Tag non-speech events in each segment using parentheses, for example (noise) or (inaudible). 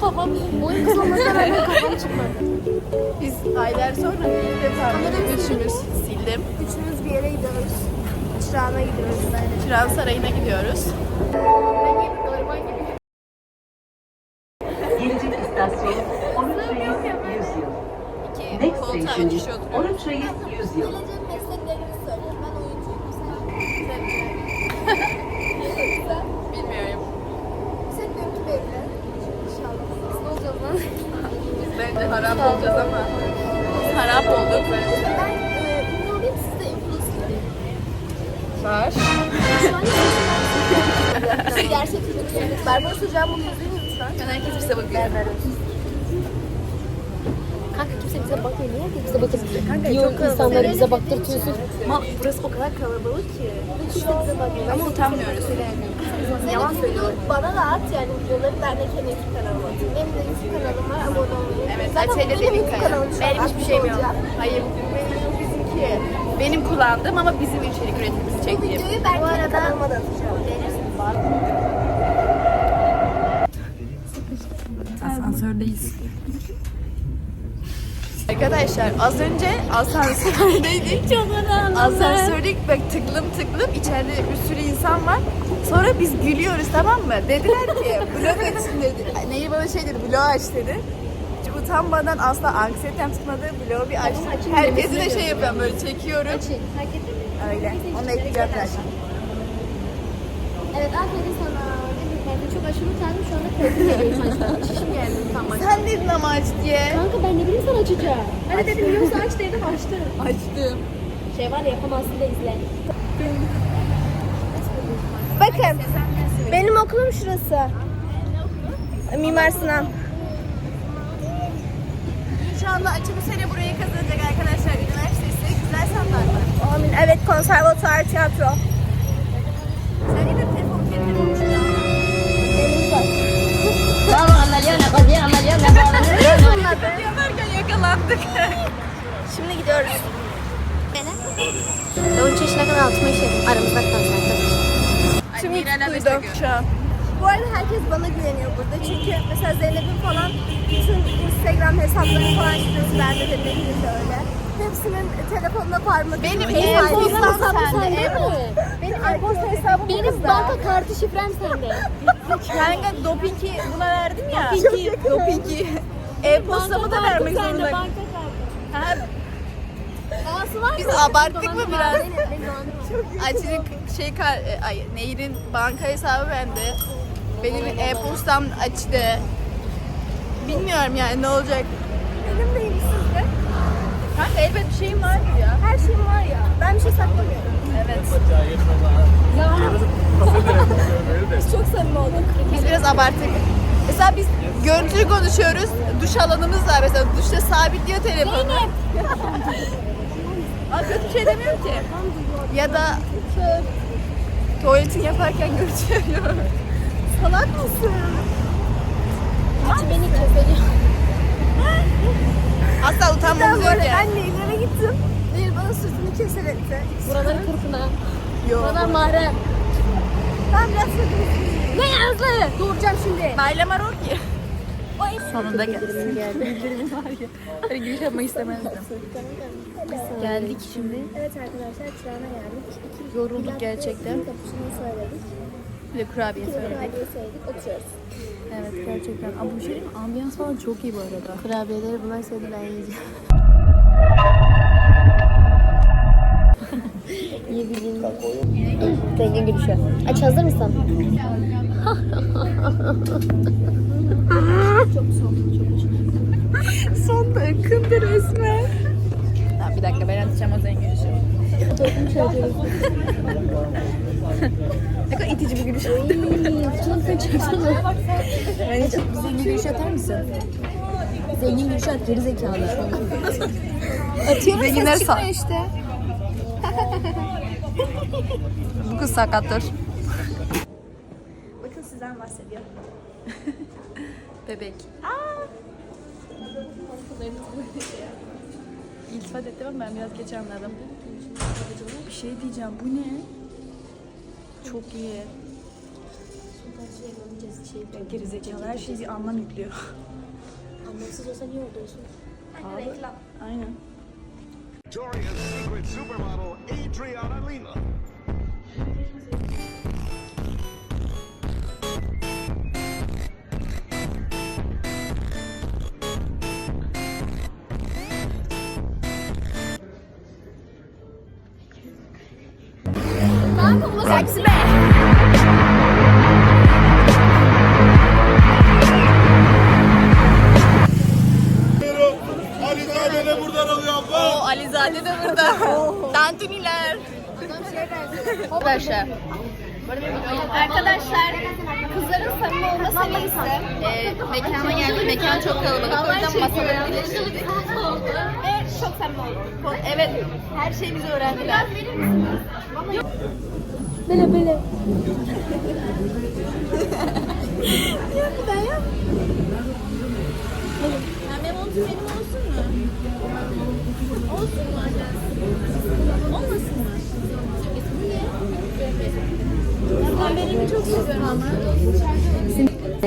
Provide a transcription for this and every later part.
kafam, boyun kısa olmasına rağmen kafam (laughs) çıkmadı. Biz aylar sonra ilk defa üçümüz sildim. Üçümüz bir yere gidiyoruz. Çırağına gidiyoruz. Çırağan Sarayı'na gidiyoruz. Ben normal gibi? Gelecek istasyon Oruç Reis 100 yıl. İki Next koltuğa station üç kişi oturuyor. Oruç Reis 100 yıl. Geleceğin mesleklerini söylüyorum. Ben oyuncuyum. Bilmiyorum. Sen benimki belli. İnşallah. Ne olacağız lan? Bence harap olacağız ama. Harap olduk. Ben e, ünlü olayım siz de influencer olayım. Var. Şu an Siz (laughs) gerçek influencer. Barbaros hocam bunu izleyin lütfen. Ben herkes bize bakıyor. Kanka kimse bize bakmıyor. Niye bize bakıyor? Kanka Yok insanları bize baktırtıyorsun. Ama burası o kadar kalabalık ki. Kimse bize bakmıyor. Ama utanmıyoruz. Yalan söylüyorum. Bana da at yani videoları ben de kendi YouTube kanalıma atayım. Benim de YouTube kanalım var abone olmayı. Evet, Zaten Atölye benim de YouTube bir kanalım Benim hiçbir şeyim yok. Hayır, benim bizimki. Benim kullandığım ama bizim içerik üretimimizi Bu çektiğim. videoyu ben kendi kanalıma da atacağım. Asansördeyiz. Arkadaşlar az önce asansördeydik. Çok Asansördeydik bak tıklım tıklım içeride bir sürü insan var. Sonra biz gülüyoruz tamam mı? Dediler ki (laughs) vlog açın dedi. Neyi bana şey dedi vlog aç dedi. Hiç utanmadan asla anksiyetem tutmadı vlogu bir açtım. Herkesi de şey yapıyorum böyle çekiyorum. Öyle. Onu ekleyeceğim zaten. Evet aferin sana. De çok aşırı utandım şu anda korkum geliyor saçlarım. Şişim geldi. Sen dedin ama aç diye. Kanka ben ne bileyim sana açacağım. Hadi dedim yoksa aç dedim açtım. Açtım. Şey var ya yapamazsın da izle. Bakın. Benim okulum şurası. Mimar Sinan. İnşallah açı bu sene burayı kazanacak arkadaşlar. Üniversitesi güzel sanatlar var. Amin. Evet konservatuar tiyatro. Yaparken (laughs) yakalandık. (laughs) Şimdi gidiyoruz. Ben 13 yaşına kadar altıma işledim. Aramızda kalsın arkadaşlar. Tüm destek şu an. Bu arada herkes bana güveniyor burada. Çünkü mesela Zeynep'in falan bütün Instagram hesapları falan şifresi bende de öyle. Hepsinin telefonuna parmak Benim e-postam sende, e-posta. Benim e-posta hesabım Benim banka kartı şifrem sende. Kanka dopingi buna verdim ya. Dopingi. Dopingi. E-postamı da vermek zorunda. kartı. Ağası var Biz abarttık mı biraz? Açıcık (laughs) şey kar, e, ay, Nehir'in banka hesabı bende. Benim e-postam açtı. Bilmiyorum yani ne olacak. Benim neyim sizde? Kanka elbet bir şeyim vardır ya. Her şeyim var ya. Ben bir şey saklamıyorum. Evet. Biz çok samimi olduk. Biz biraz abarttık. Mesela biz görüntülü konuşuyoruz. Duş alanımız var mesela. Duşta sabitliyor telefonu. Aa, kötü bir şey demiyorum ki. Ya da tuvaletini yaparken görüntülüyor. Salak mısın? Açı beni kesecek. Asla yok arada ya. ben Nehir'e gittim. Nehir bana sırtını keser etti. Buraları kırpına. Yok. Buralar mahrem. Ben biraz sırtını Ne yazdı? Doğuracağım şimdi. Baylama Rocky. Sonunda geldim. Böyle giriş yapmak istemezdim. Geldik şimdi. Evet arkadaşlar Çırağan'a geldik. Yorulduk gerçekten. Kapışını söyledik. Bir de kurabiye söyledik. Kurabiye söyledik. Oturuyoruz. Evet gerçekten. Ama bu şey? Ambiyans falan çok iyi bu arada. Kurabiyeleri bunlar söyledi ben yiyeceğim. (laughs) Yiyebildiğin. Zengin gülüşü. Aç hazır mısın? Sonda akındı resmen. Tamam bir dakika ben atacağım o zengin gülüşü. (laughs) ne kadar itici bir gülüş. Şunu sen çeksene. Ben hiç zengin gülüş atar mısın? Zengin gülüşü at geri zekalı. Atıyorum Zenginler sağ. işte. bu kız sakattır. Bakın sizden bahsediyor. Bebek. İltifat ettim ama ben biraz geç anladım. Bir şey diyeceğim. Bu ne? Çok iyi. Gerizekalı her şeyi bir anlam yüklüyor. Anlamsız olsa niye orada olsun? Aynen. Victoria's Secret supermodel Adriana Lima. Alizade de buradan alıyor abla. O Alizade de burada. Tantuniler. Arkadaşlar. Arkadaşlar kızların samimi olma seviyesi. E, mekana geldik. Mekan çok kalabalık. O yüzden masaları birleştirdik. Ve çok samimi olduk. Evet. Her şeyimizi öğrendiler. Böyle böyle.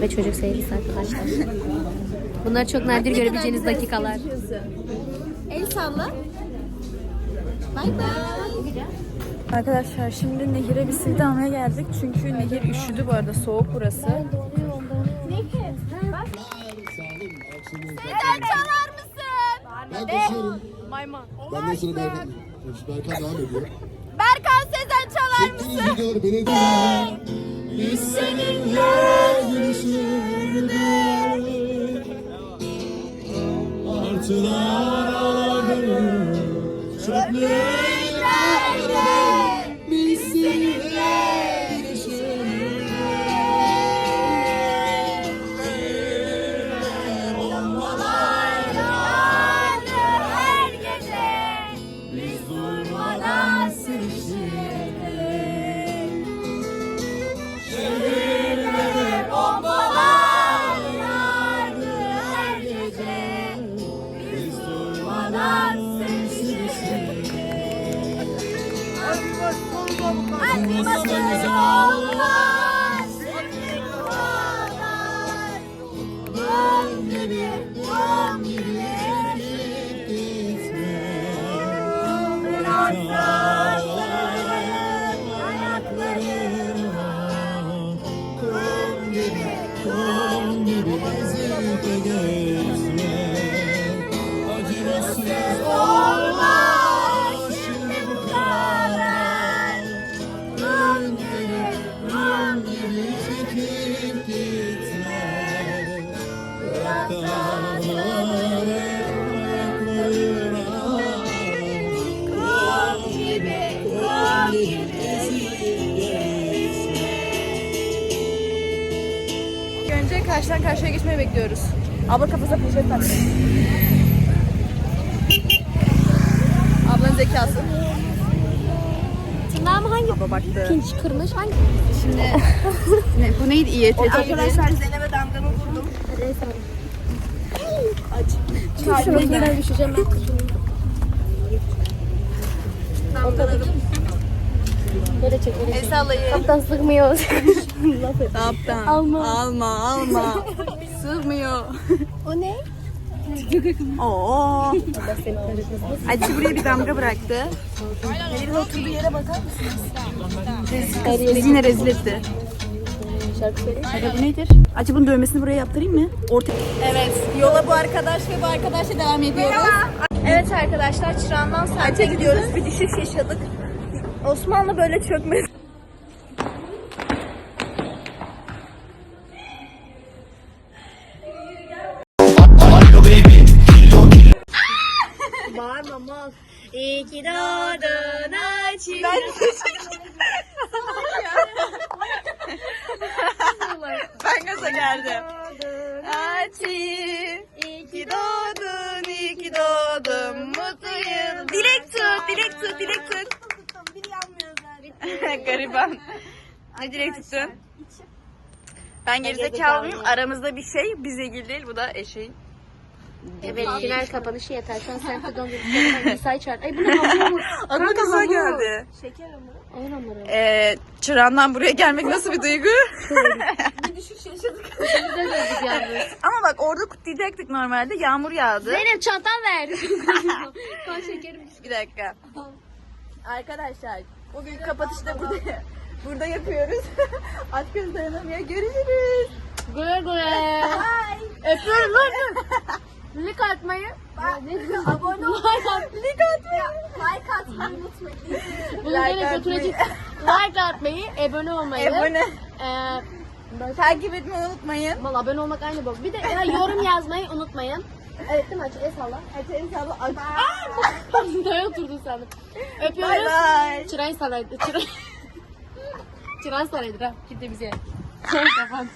Ve çocuk sevgisi arkadaşlar. (laughs) Bunlar çok nadir görebileceğiniz dakikalar. El salla. Bay bay. Arkadaşlar şimdi Nehir'e bisiklet almaya geldik. Çünkü Nehir üşüdü bu arada. Soğuk burası. Sen çalar mısın? Ben koşuyorum. Ben de sıra Berkan. Berkan devam ediyor. Çalar mısın? Çektiğiniz Olmaz karşıdan karşıya geçmeyi bekliyoruz. Abla kafasına poşet taktı. Ablanın zekası. Tırnağım hangi Abla baktı. pinç kırmış? Hangi? Şimdi (laughs) ne, bu neydi İETT? Arkadaşlar Zeynep'e damgamı vurdum. Şunu şuradan düşeceğim ben. Böyle çekelim. El sallayın. Kaptan sıkmıyor. Kaptan. Alma. Alma alma. Sığmıyor. O ne? Oo. Hadi buraya bir damga bıraktı. Nehir'in oturduğu yere bakar mısınız? Bizi yine rezil etti. Şarkı söyleyeyim. Hadi bu nedir? Acaba bunun dövmesini buraya yaptırayım mı? Orta... Evet, yola bu arkadaş ve bu arkadaşla devam ediyoruz. Evet arkadaşlar Çırağan'dan Saat'e gidiyoruz. Bir düşüş yaşadık. Osmanlı böyle çökmedi. Mal. İyi ki doğdun açı. (laughs) Ben gaza geldim. Açı, iyi ki doğdun, iyi ki doğdun, mutlu yıl. Dilek tut, dilek tut, dilek tut. Biri yanmıyor zaten. Gariban. Ne dilek tuttun? Ben gerizekalıyım. Aramızda bir şey bize ilgili değil. Bu da eşeğin. Evet final kapanışı yeter. Şu an semtte dondurmuşlar. Mesai çağırdı. Ay bu ne hamur? Aklıma kıza geldi. Ağır hamuru. Ee, Çıran'dan buraya gelmek nasıl bir duygu? (laughs) Güzel gördük yalnız. (laughs) Ama bak orada kutlayacaktık normalde. Yağmur yağdı. Zeynep çantan ver. (laughs) kan şekerim. Bir dakika. Arkadaşlar bugün kapatışta burada burada yapıyoruz. Aç göz dayanamıyor. Görüşürüz. Güle güle. Öpüyorum lan. Lik atmayı. Abone ol. Like at. Like atmayı. Like atmayı unutmayın. (laughs) Bunu Like böyle götürecek. Like atmayı, abone olmayı. Abone. Eee Takip etmeyi unutmayın. Valla abone olmak aynı bok. Bir de ya, yorum yazmayı unutmayın. Evet değil mi? Aç, el salla. Hadi inşallah. Nereye oturdun. Bay Öpüyoruz. bay. Çıray saraydı. Çıray. (laughs) Çıray saraydı ha. Gittiğimiz yer. Kapat.